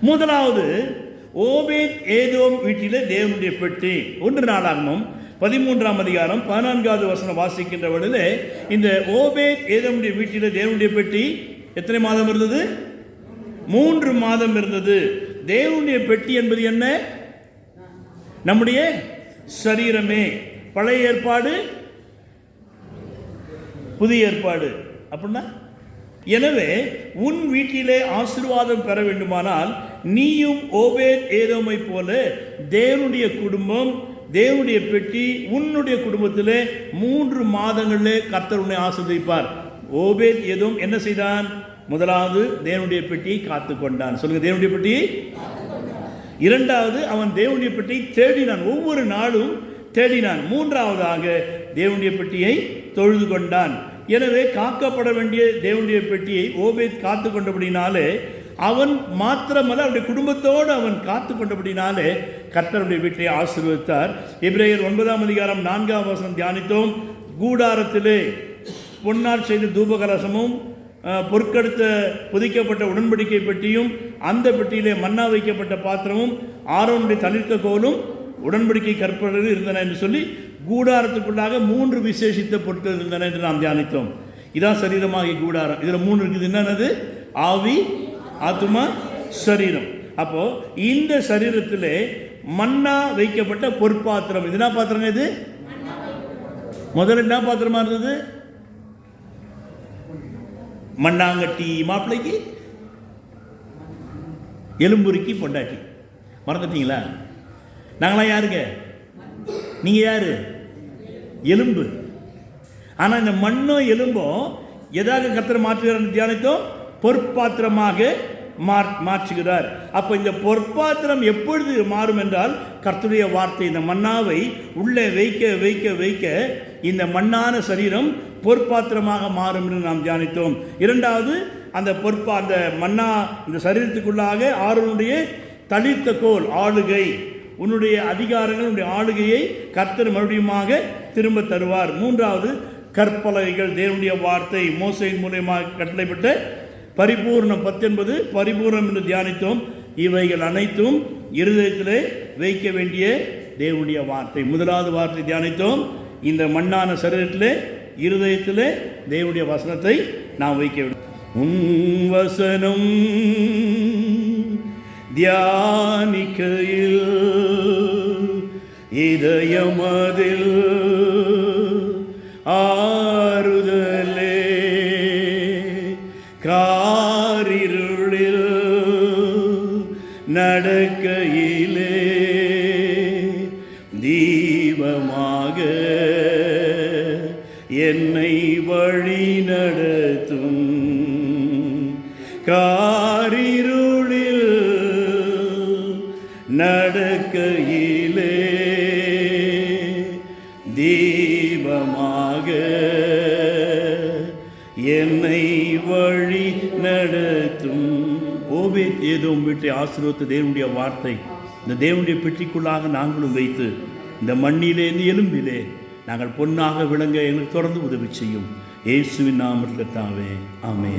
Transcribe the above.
முதலாவது ஓபேத் ஏதோம் வீட்டிலே தேவனுடைய பெட்டி. ஒன்று நாளாகமும் பதிமூன்றாம் அதிகாரம் பதினான்காவது வசனம் வாசிக்கின்ற பொழுது இந்த ஓபேத் ஏதோமுடைய வீட்டிலே தேவனுடைய பெட்டி எத்தனை மாதம் இருந்தது? மூன்று மாதம் இருந்தது. தேவனுடைய பெட்டி என்பது என்ன? நம்முடைய சரீரமே. பழைய ஏற்பாடு புதிய ஏற்பாடு. அப்படின்னா எனவே உன் வீட்டிலே ஆசீர்வாதம் பெற வேண்டுமானால் நீயும் ஓபேத் ஏதோமை போல தேவனுடைய குடும்பம் தேவனுடைய பெட்டி உன்னுடைய குடும்பத்திலே மூன்று மாதங்களிலே கர்த்தர் உன்னை ஆசிர்வதிப்பார். ஓபேத் ஏதும் என்ன செய்தான்? முதலாவது தேவனுடைய பெட்டியை காத்து கொண்டான். சொல்லுங்க தேவனுடைய பெட்டியை இரண்டாவது அவன் தேவனுடைய பெட்டியை தேடினான். ஒவ்வொரு நாளும் தேடினான். மூன்றாவதாக தேவனுடைய பெட்டியை தொழுது கொண்டான். எனவே காக்கப்பட வேண்டிய தேவனுடைய பெட்டியை ஓபேத் காத்து கொண்டபடினாலே அவன் மாத்திரமல்ல அவருடைய குடும்பத்தோடு அவன் காத்து கொண்டபடினாலே கர்த்தருடைய வீட்டை ஆசீர்வதித்தார். இப்ரேயர் ஒன்பதாம் அதிகாரம் நான்காம் வசனம் தியானித்தோம். கூடாரத்திலே பொன்னால் செய்த தூபகலசமும் பொற்கடுத்த பொற்கெடுத்த புதிக்கப்பட்ட உடன்படிக்கை பெட்டியும் அந்த பெட்டியிலே மன்னா வைக்கப்பட்ட பாத்திரமும் ஆரோனுடைய தளிர்த்த கோலும் உடன்படிக்கை கற்பனர்கள் இருந்தன என்று சொல்லி கூடாரத்துக்குள்ளாக மூன்று விசேஷித்த பொருட்கள் இருந்தன என்று நாம் தியானித்தோம். இதான் சரீரமாகிய கூடாரம். இதில் மூணு இருக்குது. என்னென்னது ஆவி ஆத்துமா சரீரம். அப்போ இந்த சரீரத்தில் மண்ணா வைக்கப்பட்ட பொற்பாத்திரம். இது என்ன பாத்திரங்க இது? முதல்ல என்ன பாத்திரமா இருந்தது? மண்ணாங்கட்டி மாப்பிள்ளைக்கு? எலும்புருக்கி பொண்டாட்டி. மறந்துட்டீங்களா? நாங்களாம் யாருங்க? நீங்கள் யார்? எலும்பு. ஆனால் இந்த மண்ணும் எலும்பும் எதாக கர்த்தர் மாற்றுகிறார் தியானித்தோம்? பொற்பாத்திரமாக மாற் மாற்றுகிறார். அப்போ இந்த பொற்பாத்திரம் எப்பொழுது மாறும் என்றால் கர்த்தருடைய வார்த்தை இந்த மண்ணாவை உள்ளே வைக்க வைக்க வைக்க இந்த மண்ணான சரீரம் பொற்பாத்திரமாக மாறும் என்று நாம் தியானித்தோம். இரண்டாவது அந்த பொற்பா அந்த மண்ணா இந்த சரீரத்துக்குள்ளாக ஆறுனுடைய தளிர்த்த கோல் ஆளுகை. உன்னுடைய அதிகாரங்கள் உன்னுடைய ஆளுகையை கர்த்தர் மறுபடியுமாக திரும்ப தருவார். மூன்றாவது கற்பலகைகள். தேவனுடைய வார்த்தை மோசையின் மூலியமாக கட்டளைப்பட்ட பரிபூர்ணம் பத்தொன்பது பரிபூர்ணம் என்று தியானித்தோம். இவைகள் அனைத்தும் இருதயத்திலே வைக்க வேண்டிய தேவனுடைய வார்த்தை. முதலாவது வார்த்தை தியானித்தோம். இந்த மண்ணான சரீரத்திலே இருதயத்திலே தேவனுடைய வசனத்தை நாம் வைக்க வேண்டும். உன் வசனம் தியானிக்கையில் இதயமதில் ஆறுதலே காரிருளில் நடக்கையிலே தீபமாக என்னை வழி நடத்தும். காரிருளில் நடக்கையிலே தீபமாக என்னை வழி நடத்தும். ஓபே ஏதோ வீட்டை ஆசீர்வத்து தேவனுடைய வார்த்தை. இந்த தேவனுடைய பெட்டிக்குள்ளாக நாங்களும் வைத்து இந்த மண்ணிலே இந்த எலும்பிலே நாங்கள் பொன்னாக விளங்க எங்களுக்கு தொடர்ந்து உதவி செய்யும். இயேசுவின் நாமத்தில் தாவே ஆமே